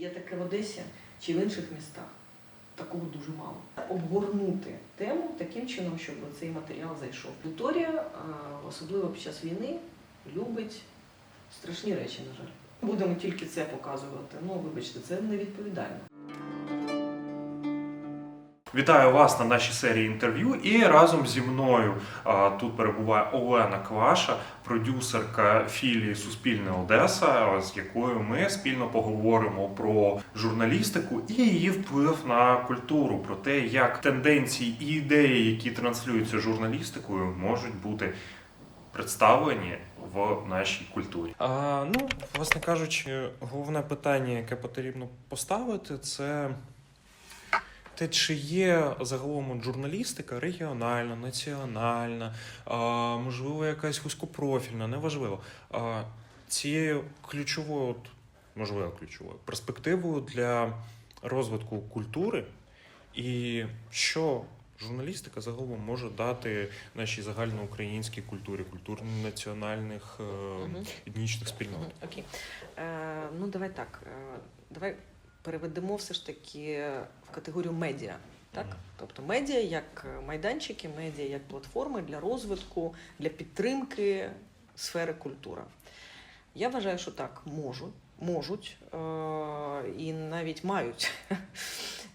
є таке в Одесі чи в інших містах. Такого дуже мало. Обгорнути тему таким чином, щоб цей матеріал зайшов. Аудиторія, е, особливо під час війни, любить страшні речі, на жаль. Будемо тільки це показувати. Ну, вибачте, це невідповідально. Вітаю вас на нашій серії інтерв'ю. І разом зі мною а, тут перебуває Олена Кваша, продюсерка філії Суспільне Одеса, з якою ми спільно поговоримо про журналістику і її вплив на культуру, про те, як тенденції і ідеї, які транслюються журналістикою, можуть бути представлені в нашій культурі. А, ну, власне кажучи, головне питання, яке потрібно поставити, це те, чи є загалом журналістика регіональна, національна, можливо, якась вузькопрофільна, неважливо. Цією ключовою, можливо, ключовою перспективою для розвитку культури, і що журналістика загалом може дати нашій загальноукраїнській культурі, культурі національних е, етнічних спільнот. Окей. Е, ну, давай так. Е, давай переведемо все ж таки в категорію медіа. Так? Тобто медіа як майданчики, медіа як платформи для розвитку, для підтримки сфери культури. Я вважаю, що так можуть, можуть е, і навіть мають.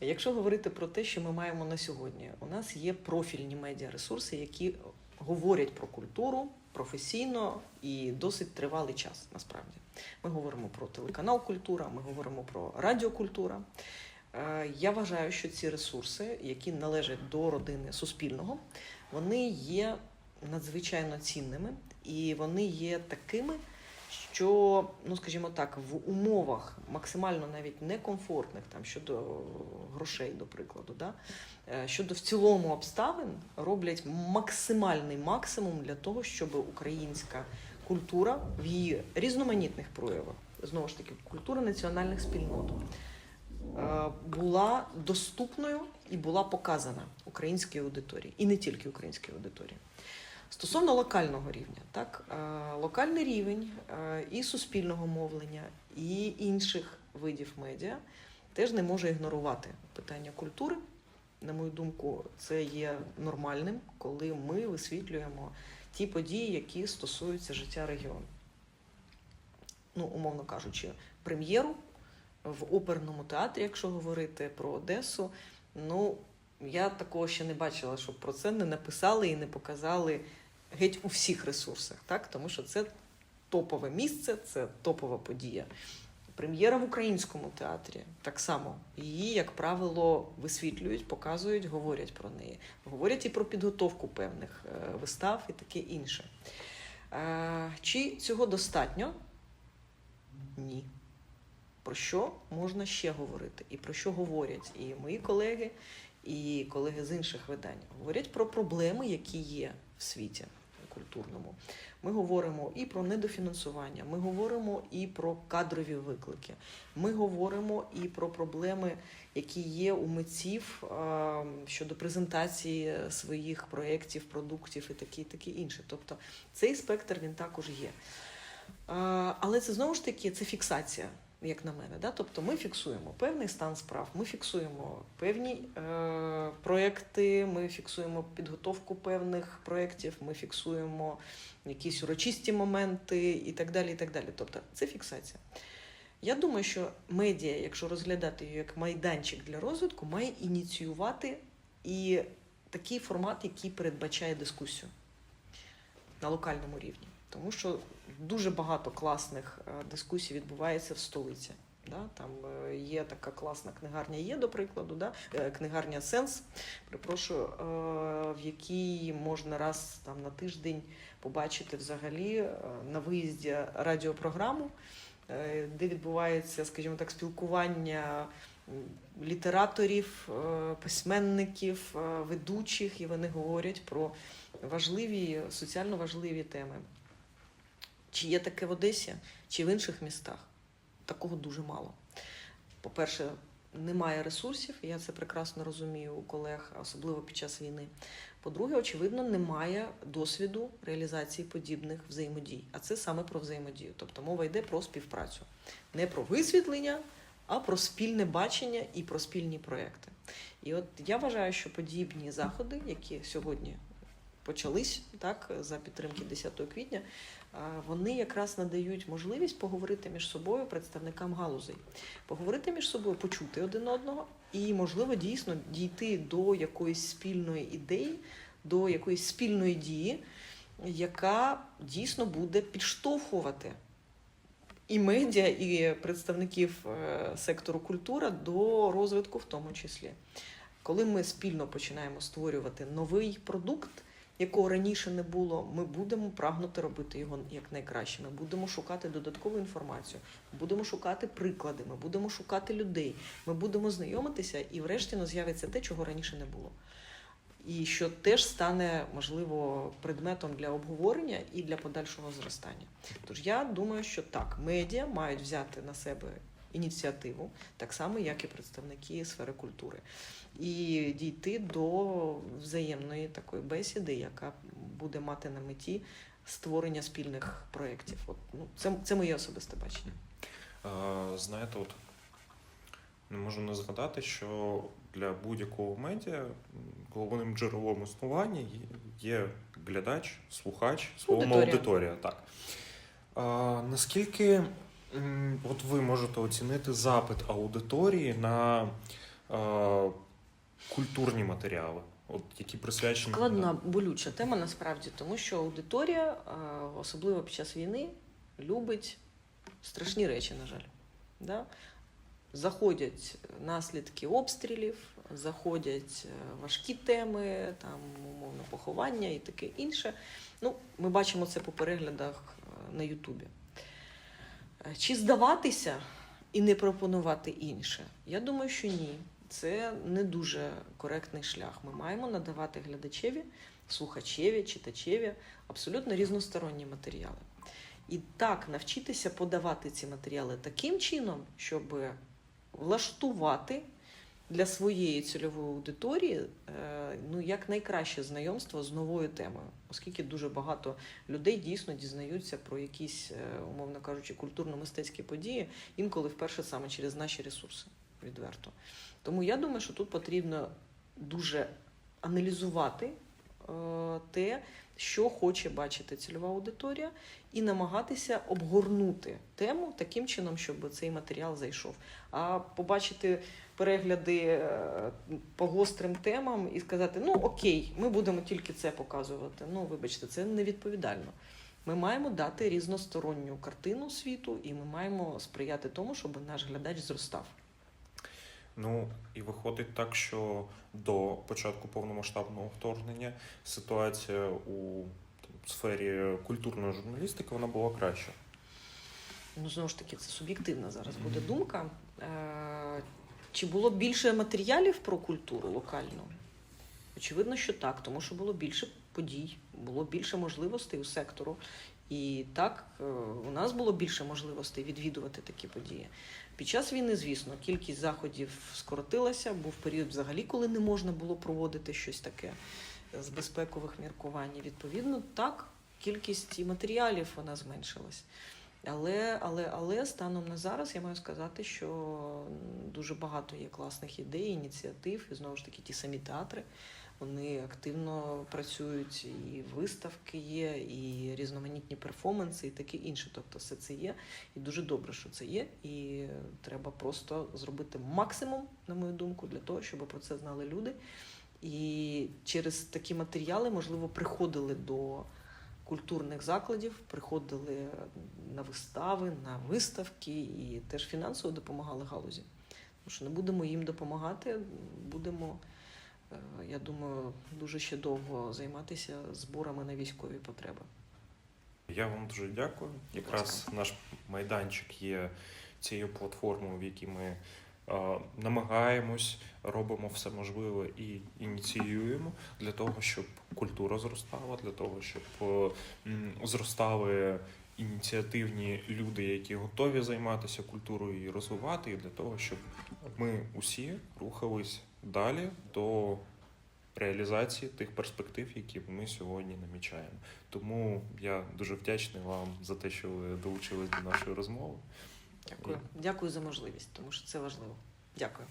Якщо говорити про те, що ми маємо на сьогодні, у нас є профільні медіаресурси, які говорять про культуру професійно і досить тривалий час. Насправді ми говоримо про телеканал Культура, ми говоримо про радіокультура. Е, Я вважаю, що ці ресурси, які належать до родини Суспільного, вони є надзвичайно цінними і вони є такими, що, ну скажімо так, в умовах максимально навіть некомфортних там щодо грошей, до прикладу, да, е, щодо в цілому обставин роблять максимальний максимум для того, щоб українська культура в її різноманітних проявах, знову ж таки, культура національних спільнот, е, була доступною і була показана українській аудиторії, і не тільки українській аудиторії. Стосовно локального рівня, так е, локальний рівень е, і суспільного мовлення, і інших видів медіа теж не може ігнорувати питання культури. На мою думку, це є нормальним, коли ми висвітлюємо ті події, які стосуються життя регіону. Ну, умовно кажучи, прем'єру в оперному театрі, якщо говорити про Одесу, ну я такого ще не бачила, щоб про це не написали і не показали геть у всіх ресурсах, так? тому що це топове місце, це топова подія. Прем'єра в українському театрі так само. Її, як правило, висвітлюють, показують, говорять про неї. Говорять і про підготовку певних е, вистав і таке інше. Е, Чи цього достатньо? Ні. Про що можна ще говорити? І про що говорять і мої колеги, і колеги з інших видань? Говорять про проблеми, які є в світі культурному. Ми говоримо і про недофінансування, ми говоримо і про кадрові виклики. Ми говоримо і про проблеми, які є у митців щодо презентації своїх проєктів, продуктів і таке, таке інше. Тобто цей спектр він також є. Але це знову ж таки це фіксація, як на мене. Да? Тобто ми фіксуємо певний стан справ, ми фіксуємо певні е, проекти, ми фіксуємо підготовку певних проєктів, ми фіксуємо якісь урочисті моменти і так далі. і так далі. Тобто це фіксація. Я думаю, що медіа, якщо розглядати її як майданчик для розвитку, має ініціювати і такий формат, який передбачає дискусію на локальному рівні. Тому що дуже багато класних е, дискусій відбувається в столиці. Да? Там е, є така класна книгарня є, до прикладу, да? Е, книгарня Сенс, перепрошую, е, в якій можна раз там на тиждень побачити взагалі на виїзді радіопрограму, де відбувається, скажімо так, спілкування літераторів, письменників, ведучих, і вони говорять про важливі, соціально важливі теми. Чи є таке в Одесі, чи в інших містах? Такого дуже мало. По-перше, немає ресурсів, я це прекрасно розумію у колег, особливо під час війни. По-друге, очевидно, немає досвіду реалізації подібних взаємодій. А це саме про взаємодію. Тобто мова йде про співпрацю. Не про висвітлення, а про спільне бачення і про спільні проекти. І от я вважаю, що подібні заходи, які сьогодні почались так, за підтримки 10 квітня, вони якраз надають можливість поговорити між собою представникам галузей, поговорити між собою, почути один одного і, можливо, дійсно дійти до якоїсь спільної ідеї, до якоїсь спільної дії, яка дійсно буде підштовхувати і медіа, і представників е, сектору культура до розвитку, в тому числі. Коли ми спільно починаємо створювати новий продукт, якого раніше не було, ми будемо прагнути робити його якнайкраще. Ми будемо шукати додаткову інформацію, будемо шукати приклади, ми будемо шукати людей, ми будемо знайомитися, і врешті ну, з'явиться те, чого раніше не було. І що теж стане можливо предметом для обговорення і для подальшого зростання. Тож я думаю, що так, медіа мають взяти на себе ініціативу, так само, як і представники сфери культури, і дійти до взаємної такої бесіди, яка буде мати на меті створення спільних проєктів. От, ну, це, це моє особисте бачення. Е, Знаєте, от не можу не згадати, що для будь-якого медіа головним джерелом існування є- глядач, слухач, словом Аудиторія. аудиторія. Так. А, наскільки от ви можете оцінити запит аудиторії на а, культурні матеріали, от, які присвячені Складна болюча тема насправді, тому що аудиторія, особливо під час війни, любить страшні речі, на жаль. Да? Заходять наслідки обстрілів, заходять е, важкі теми, там умовно поховання і таке інше. Ну, ми бачимо це по переглядах е, на Ютубі. Чи здаватися і не пропонувати інше? Я думаю, що ні. Це не дуже коректний шлях. Ми маємо надавати глядачеві, слухачеві, читачеві абсолютно різносторонні матеріали. І так навчитися подавати ці матеріали таким чином, щоб влаштувати для своєї цільової аудиторії е, ну, як найкраще знайомство з новою темою, оскільки дуже багато людей дійсно дізнаються про якісь, е, умовно кажучи, культурно-мистецькі події, інколи вперше саме через наші ресурси, відверто. Тому я думаю, що тут потрібно дуже аналізувати те, що хоче бачити цільова аудиторія, і намагатися обгорнути тему таким чином, щоб цей матеріал зайшов. А побачити перегляди е, по гострим темам і сказати: ну окей, ми будемо тільки це показувати. Ну, вибачте, це невідповідально. Ми маємо дати різносторонню картину світу, і ми маємо сприяти тому, щоб наш глядач зростав. Ну і виходить так, що до початку повномасштабного вторгнення ситуація у там, сфері культурної журналістики вона була краща. Ну, знову ж таки, це суб'єктивна зараз буде думка. Е, Чи було більше матеріалів про культуру локальну? Очевидно, що так, тому що було більше подій, було більше можливостей у сектору. І так, е, у нас було більше можливостей відвідувати такі події. Під час війни, звісно, кількість заходів скоротилася. Був період взагалі, коли не можна було проводити щось таке з безпекових міркувань. Відповідно, так, кількість і матеріалів вона зменшилась. Але, але, але станом на зараз я маю сказати, що дуже багато є класних ідей, ініціатив, і знову ж таки ті самі театри. Вони активно працюють, і виставки є, і різноманітні перформанси, і таке інше. Тобто, все це є. І дуже добре, що це є. І треба просто зробити максимум, на мою думку, для того, щоб про це знали люди. І через такі матеріали, можливо, приходили до культурних закладів, приходили на вистави, на виставки і теж фінансово допомагали галузі. Тому що не будемо їм допомагати, будемо, я думаю, дуже ще довго займатися зборами на військові потреби. Я вам дуже дякую. Якраз наш майданчик є цією платформою, в якій ми е, намагаємось, робимо все можливе і ініціюємо для того, щоб культура зростала, для того, щоб е, зростали ініціативні люди, які готові займатися культурою і розвивати, і для того, щоб ми усі рухались далі до реалізації тих перспектив, які ми сьогодні намічаємо. Тому я дуже вдячний вам за те, що ви долучились до нашої розмови. Дякую. Дякую за можливість, тому що це важливо. Дякую.